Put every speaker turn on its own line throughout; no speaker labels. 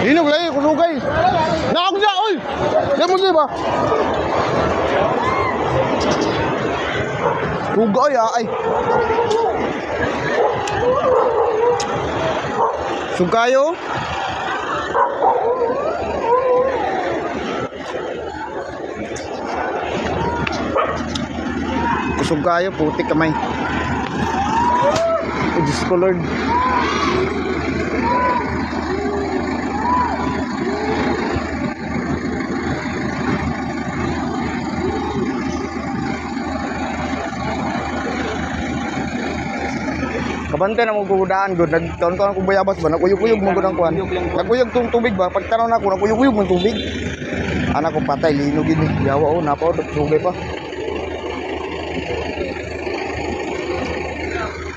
Inog lagi, kusugay. Naak siya, oy! Yan mo ba? Sugay, ah, ay. Sugayo. Kusog kayo, putik kamay. Oh, Diyos ko Lord. Kabante na mo gugudaan gud nagtaon ko ang bayabas ba naguyog-uyog mo gud ang kuan. Naguyog tong tubig ba pagtanaw na ako naguyog-uyog mo tubig. Anak ko patay linog gid ni. Yawa oh napaw sugay pa.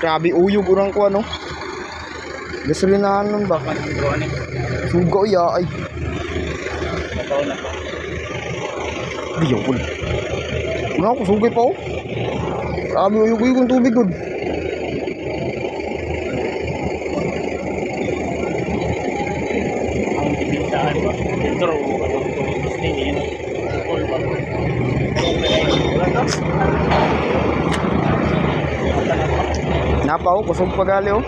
Grabe uyog urang ko ano. Gasolinahan nun ba? Suga ya ay. Diyo ko. Una ako sugay pa oh. Grabe uyog-uyog ang tubig gud.
All ba?
Napa oh, kusog pa gali oh.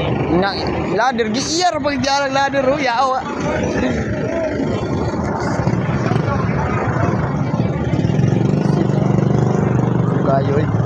Eh.
Na ladder gi iyar pag diarang ladder oh yawa. Nueva